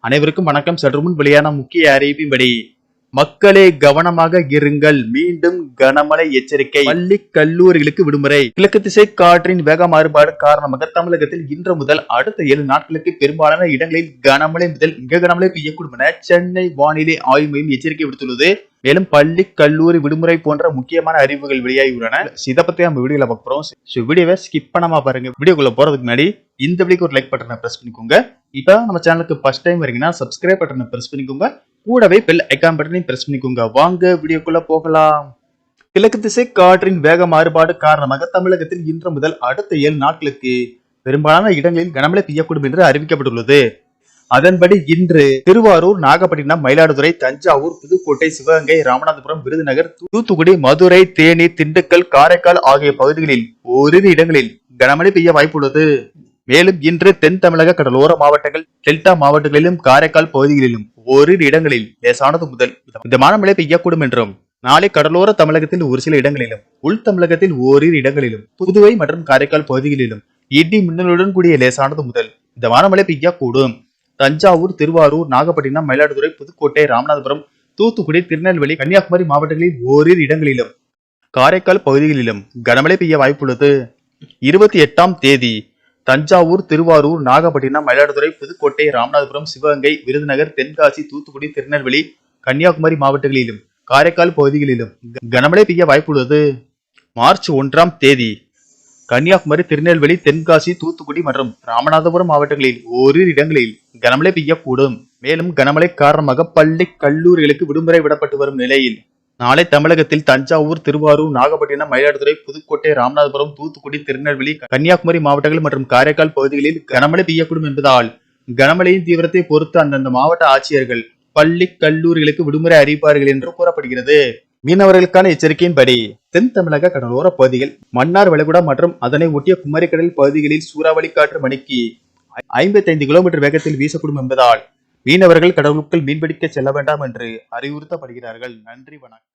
அனைவருக்கும் வணக்கம். சற்று முன் வெளியான முக்கிய அறிவிப்பின்படி மக்களே கவனமாக இருங்கள். மீண்டும் கனமழை எச்சரிக்கை. பள்ளி கல்லூரிகளுக்கு விடுமுறை. கிழக்கு திசை காற்றின் வேக மாறுபாடு காரணமாக தமிழகத்தில் இன்று முதல் அடுத்த ஏழு நாட்களுக்கு பெரும்பாலான இடங்களில் கனமழை முதல் மிக கனமழை பெய்யக்கூடும் என சென்னை வானிலை ஆய்வு மையம் எச்சரிக்கை விடுத்துள்ளது. மேலும் பள்ளி கல்லூரி விடுமுறை போன்ற முக்கியமான அறிவுகள் வெளியாகி உள்ளன. இதை பத்தி நம்ம வீடியோல பார்க்க ஸோ வீடியோவை ஸ்கிப் பண்ணாம பாருங்க. வீடியோக்குள்ள போறதுக்கு முன்னாடி இந்த வீடியோக்கு ஒரு லைக் பட்டனை பிரஸ் பண்ணிக்கோங்க. இப்போ நம்ம சேனலுக்கு ஃபர்ஸ்ட் டைம் வரீங்கன்னா சப்ஸ்கிரைப் பட்டனை பிரஸ் பண்ணிக்கோங்க. கூடவே பெல் ஐக்கான் பட்டனையும் பிரஸ் பண்ணிக்கோங்க. வாங்க வீடியோக்குள்ள போகலாம். கிழக்கு திசை காற்றின் வேக மாறுபாடு காரணமாக தமிழகத்தில் இன்று முதல் அடுத்த ஏழு நாட்களுக்கு பெரும்பாலான இடங்களில் கனமழை பெய்யக்கூடும் என்று அறிவிக்கப்பட்டுள்ளது. அதன்படி இன்று திருவாரூர் நாகப்பட்டினம் மயிலாடுதுறை தஞ்சாவூர் புதுக்கோட்டை சிவகங்கை ராமநாதபுரம் விருதுநகர் தூத்துக்குடி மதுரை தேனி திண்டுக்கல் காரைக்கால் ஆகிய பகுதிகளில் ஓரிரு இடங்களில் கனமழை பெய்ய வாய்ப்புள்ளது. மேலும் இன்று தென் தமிழக கடலோர மாவட்டங்கள் டெல்டா மாவட்டங்களிலும் காரைக்கால் பகுதிகளிலும் ஓரிரு இடங்களில் லேசானது முதல் மிதமான மழை பெய்யக்கூடும் என்றும் நாளை கடலோர தமிழகத்தில் ஒரு சில இடங்களிலும் உள் தமிழகத்தில் ஓரிரு இடங்களிலும் புதுவை மற்றும் காரைக்கால் பகுதிகளிலும் இடி மின்னலுடன் கூடிய லேசானது முதல் மிதமான மழை பெய்யக்கூடும் தஞ்சாவூர் திருவாரூர் நாகப்பட்டினம் மயிலாடுதுறை புதுக்கோட்டை ராமநாதபுரம் தூத்துக்குடி திருநெல்வேலி கன்னியாகுமரி மாவட்டங்களில் ஓரிரு இடங்களிலும் காரைக்கால் பகுதிகளிலும் கனமழை பெய்ய வாய்ப்புள்ளது. இருபத்தி எட்டாம் தேதி தஞ்சாவூர் திருவாரூர் நாகப்பட்டினம் மயிலாடுதுறை புதுக்கோட்டை ராமநாதபுரம் சிவகங்கை விருதுநகர் தென்காசி தூத்துக்குடி திருநெல்வேலி கன்னியாகுமரி மாவட்டங்களிலும் காரைக்கால் பகுதிகளிலும் கனமழை பெய்ய வாய்ப்புள்ளது. மார்ச் ஒன்றாம் தேதி கன்னியாகுமரி திருநெல்வேலி தென்காசி தூத்துக்குடி மற்றும் ராமநாதபுரம் மாவட்டங்களில் ஓரிரு இடங்களில் கனமழை பெய்யக்கூடும். மேலும் கனமழை காரணமாக பள்ளி கல்லூரிகளுக்கு விடுமுறை விடப்பட்டு வரும் நிலையில் நாளை தமிழகத்தில் தஞ்சாவூர் திருவாரூர் நாகப்பட்டினம் மயிலாடுதுறை புதுக்கோட்டை ராமநாதபுரம் தூத்துக்குடி திருநெல்வேலி கன்னியாகுமரி மாவட்டங்கள் மற்றும் காரைக்கால் பகுதிகளில் கனமழை பெய்யக்கூடும் என்பதால் கனமழையின் தீவிரத்தை பொறுத்து அந்தந்த மாவட்ட ஆட்சியர்கள் பள்ளி கல்லூரிகளுக்கு விடுமுறை அறிவிப்பார்கள் என்று கூறப்படுகிறது. மீனவர்களுக்கான எச்சரிக்கையின்படி தென் தமிழக கடலோர பகுதிகள் மன்னார் வளைகுடா மற்றும் அதனை ஒட்டிய குமரிக்கடல் பகுதிகளில் சூறாவளி காற்று மணிக்கு ஐம்பத்தைந்து கிலோமீட்டர் வேகத்தில் வீசக்கூடும் என்பதால் மீனவர்கள் கடலுக்குள் மீன்பிடிக்க செல்ல வேண்டாம் என்று அறிவுறுத்தப்படுகிறார்கள். நன்றி வணக்கம்.